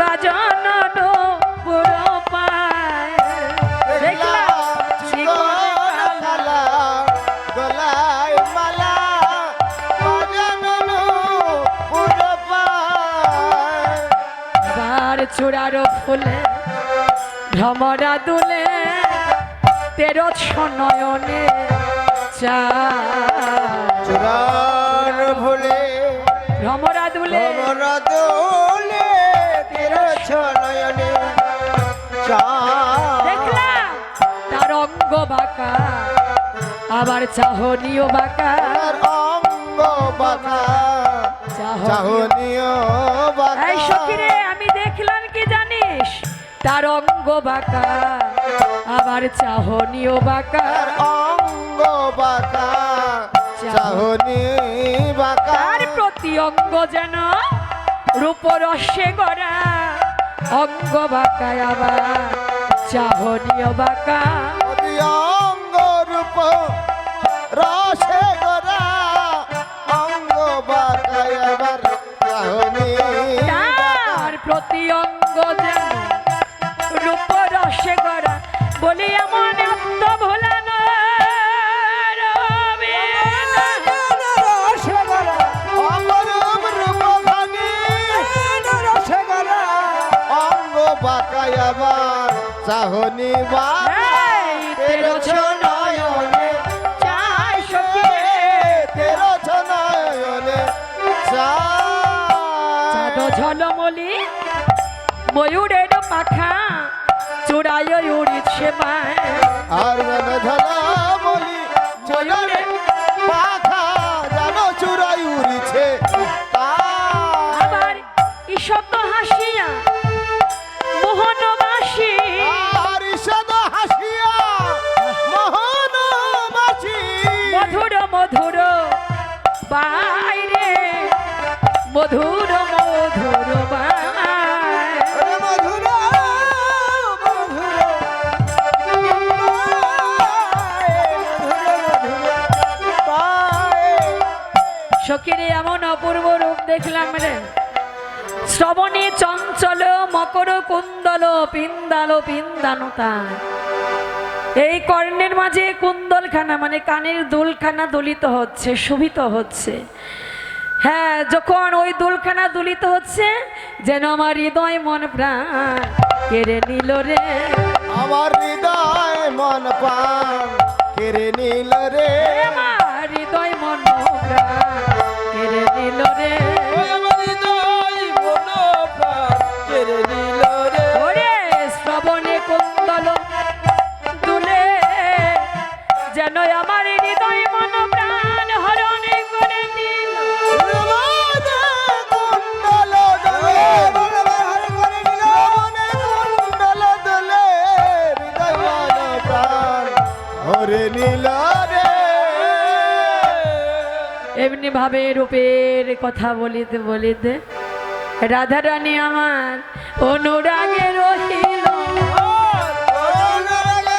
বাজন পুরো পায় দেখলাম চূড়ারো ফুলে ভ্রমরা দুলে তেরো নয়নে চা চুরার ভুলে অঙ্গ বাঁকা। আবার চাহনিও বাঁকা। অঙ্গ বাঁকা। চাহনীয়। বাঁকা। সখিরে আমি দেখলাম কি জানিস? তার অঙ্গ বাঁকা। আবার চাহনিও বাঁকা। অঙ্গ বাঁকা। চাহনি বাঁকা। প্রতি অঙ্গ যেন রূপরসে গড়া। অঙ্গ বাঁকা আবার চাহনীয় বাঁকা। অঙ্গ রূপ রসে গড়া অঙ্গ বাঁকা আবার চাহনি তার প্রতি অঙ্গ যেন রূপরসে গড়া বলি এমন আত্ম ভোলানো অপরূপ রূপখানি অঙ্গ বাঁকা আবার চাহনি বাঁকা ঝলমলি ময়ূরের পাখা চূড়ায় উড়িছে মায়। আর বলি চলে পাখা। মধুর মধুর সখীরে এমন অপূর্ব রূপ দেখলাম রে। শ্রবণে চঞ্চল মকর কুন্দল পিন্দালো পিন্দানো তার এই কর্ণের মাঝে কুন্দলখানা মানে কানের দুলখানা দলিত হচ্ছে শোভিত হচ্ছে। হ্যাঁ যখন ওই দুলখানা দুলিত হচ্ছে যেন আমার হৃদয় মন প্রাণ কেড়ে নিল রে। আমার হৃদয় মন পান কেড়ে নিল রে। আমার হৃদয় মন প্রাণ কেড়ে নিল রে। আমার হৃদয় মন প্রাণ কেড়ে নিল রে। শ্রবণে কুন্দল দুলে যেন আমার এমনি ভাবে রূপের কথা বলিতে বলিতে রাধারানী আমার অনুরাগে রহিল। অনুরাগে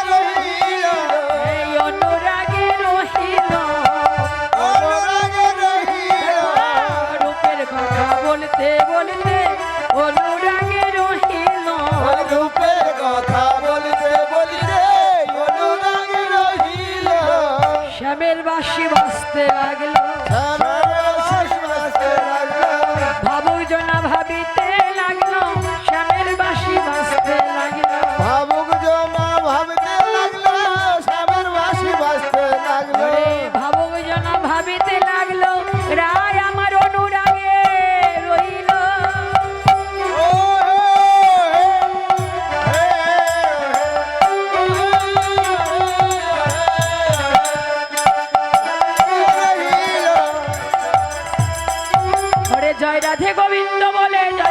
জয় রাধে গোবিন্দ বলে জয়